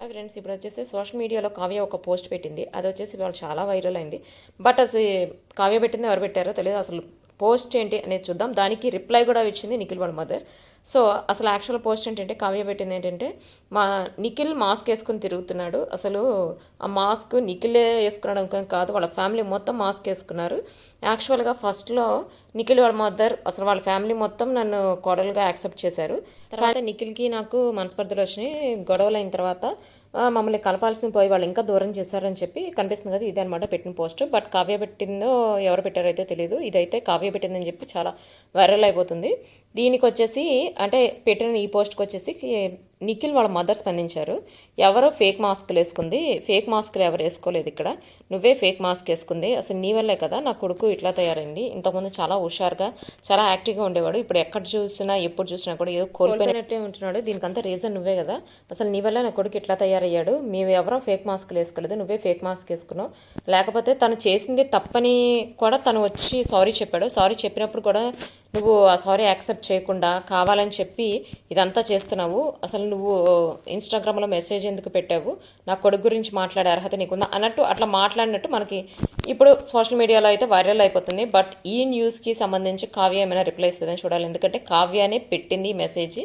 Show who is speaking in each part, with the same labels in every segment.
Speaker 1: Hi friends ఇప్పుడు వచ్చేసి social మీడియాలో కావ్య ఒక పోస్ట్ పెట్టింది. అది వచ్చేసి వాళ్ళు చాలా వైరల్ అయింది. బట్ అసలు కావ్య పెట్టింది ఎవరు పెట్టారో తెలియదు అసలు పోస్ట్ ఏంటి అనేది చూద్దాం. దానికి రిప్లై కూడా ఇచ్చింది నిఖిల్ వాళ్ళ మదర్. సో అసలు యాక్చువల్ పోస్ట్ ఏంటంటే కావ్య పెట్టింది ఏంటంటే మా నిఖిల్ మాస్క్ వేసుకుని తిరుగుతున్నాడు. అసలు ఆ మాస్క్ నిఖిలే వేసుకున్నాడు అనుకో కాదు వాళ్ళ ఫ్యామిలీ మొత్తం మాస్క్ వేసుకున్నారు. యాక్చువల్గా ఫస్ట్లో నిఖిల్ వాళ్ళ మదర్ అసలు వాళ్ళ ఫ్యామిలీ మొత్తం నన్ను కోడలుగా యాక్సెప్ట్ చేశారు. తర్వాత నిఖిల్కి నాకు మనస్పర్ధలు వచ్చినాయి. గొడవలు అయిన తర్వాత మమ్మల్ని కలపాల్సింది పోయి వాళ్ళు ఇంకా దూరం చేశారని చెప్పి కనిపిస్తుంది కదా ఇదే అనమాట పెట్టిన పోస్ట్. బట్ కావ్య పెట్టిందో ఎవరు పెట్టారో అయితే తెలియదు ఇదైతే కావ్య పెట్టిందని చెప్పి చాలా వైరల్ అయిపోతుంది. దీనికి వచ్చేసి అంటే పెట్టిన ఈ పోస్ట్కి వచ్చేసి నిఖిల్ వాళ్ళ మదర్ స్పందించారు. ఎవరో ఫేక్ మాస్క్లు వేసుకుంది. ఫేక్ మాస్క్లు ఎవరు వేసుకోలేదు ఇక్కడ. నువ్వే ఫేక్ మాస్క్ వేసుకుంది. అసలు నీ వల్లే కదా నా కొడుకు ఇట్లా తయారైంది. ఇంతకుముందు చాలా హుషారుగా చాలా యాక్టివ్గా ఉండేవాడు. ఇప్పుడు ఎక్కడ చూసినా ఎప్పుడు చూసినా కూడా ఏదో కోల్పోయినట్టే ఉంటున్నాడు. దీనికంతా రీజన్ నువ్వే కదా. అసలు నీ వల్ల నా కొడుకు ఇట్లా తయారయ్యాడు. మేము ఎవరో ఫేక్ మాస్క్లు వేసుకోలేదు. నువ్వే ఫేక్ మాస్క్ వేసుకున్నావు. లేకపోతే తను చేసింది తప్పని కూడా తను వచ్చి సారీ చెప్పాడు. సారీ చెప్పినప్పుడు కూడా నువ్వు ఆ సారీ యాక్సెప్ట్ చేయకుండా కావాలని చెప్పి ఇదంతా చేస్తున్నావు. అసలు నువ్వు ఇన్స్టాగ్రామ్లో మెసేజ్ ఎందుకు పెట్టావు? నా కొడుకు గురించి మాట్లాడే అర్హత నీకుందా? అన్నట్టు అట్లా మాట్లాడినట్టు మనకి ఇప్పుడు సోషల్ మీడియాలో అయితే వైరల్ అయిపోతుంది. బట్ ఈ న్యూస్కి సంబంధించి కావ్య ఏమైనా రిప్లై ఇస్తుందని చూడాలి. ఎందుకంటే కావ్యనే పెట్టింది ఈ మెసేజ్.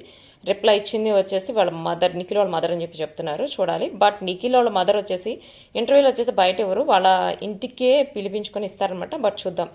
Speaker 1: రిప్లై ఇచ్చింది వచ్చేసి వాళ్ళ మదర్ నిఖిల్ వాళ్ళ మదర్ అని చెప్పి చెప్తున్నారు చూడాలి. బట్ నిఖిల్ వాళ్ళ మదర్ వచ్చేసి ఇంటర్వ్యూలో వచ్చేసి బయట ఎవరు? వాళ్ళ ఇంటికే పిలిపించుకొని ఇస్తారనమాట బట్ చూద్దాం.